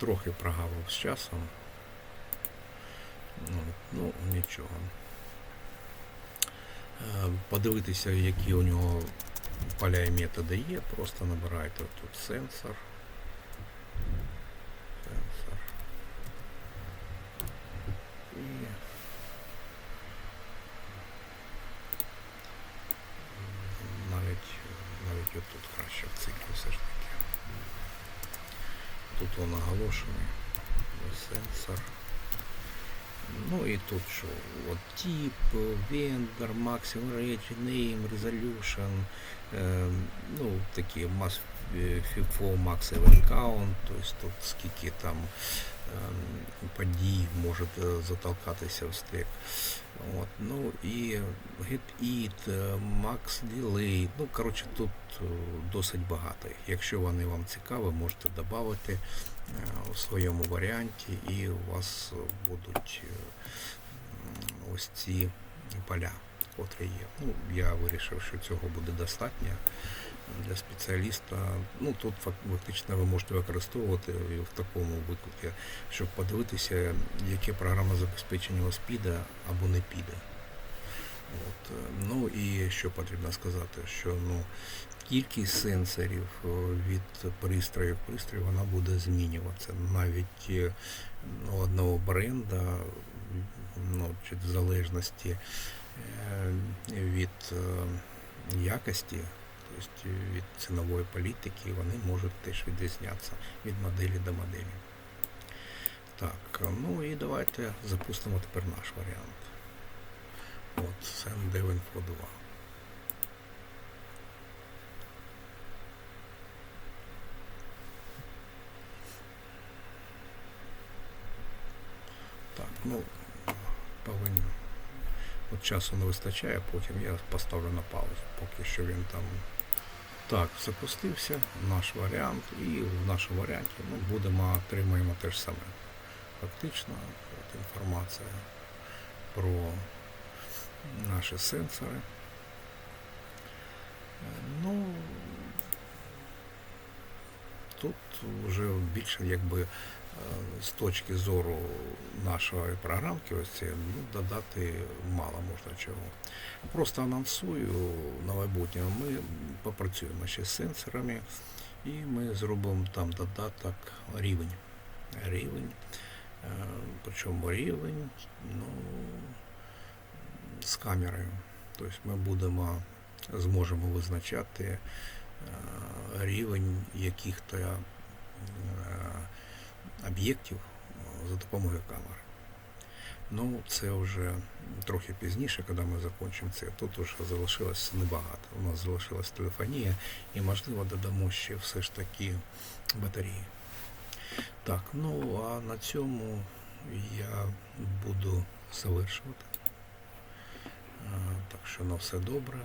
трохи прогавив з часом. Ну, ну нічого. Е, Подивитися, які у нього поля і методи є, просто набирайте тут сенсор. Сенсор. І навіть, навіть отут краще в циклі все ж таки. Тут він наголошений. Сенсор. Ну і тут що? От тип, вендор, maximum range, name, resolution, е, ну такі mass е, FIFO, max event count, тобто тут скільки там ем, подій може е, затолкатися в стек. От, ну і get it, е, max delay. Ну, коротше, тут е, досить багато. Якщо вони вам цікаві, можете додати у своєму варіанті, і у вас е, будуть е, ось ці поля, котрі є. Ну, я вирішив, що цього буде достатньо для спеціаліста. Ну тут фак- фактично ви можете використовувати в такому виклику, щоб подивитися, яке програмне забезпечення у вас піде або не піде. От. е, Ну і що потрібно сказати, що ну, кількість сенсорів е, від пристрою к пристрою вона буде змінюватися. Навіть е, у одного бренда, ну, чи в залежності від якості, тобто від цінової політики, вони можуть теж відрізнятися від моделі до моделі. Так, ну і давайте запустимо тепер наш варіант. От, SendDev Info 2. Так, ну, повинен. От часу не вистачає, потім я поставлю на паузу, поки що він там. Так, запустився наш варіант, і в нашому варіанті ми будемо отримаємо те ж саме. Фактично, от інформація про наші сенсори. Ну, тут вже більше якби з точки зору нашої програмки, ось це, ну, додати мало можна чого. Просто анонсую на майбутнє. Ми попрацюємо ще з сенсорами і ми зробимо там додаток рівень. Рівень. Е, Причому рівень, ну, з камерою. Тобто ми будемо, зможемо визначати е, рівень яких-то е, об'єктів е, за допомогою камери. Ну, це вже трохи пізніше, коли ми закінчимо це. Тут вже залишилось небагато. У нас залишилась телефонія і, можливо, додамо ще все ж таки батареї. Так, ну а на цьому я буду завершувати. Е, Так що на все добре.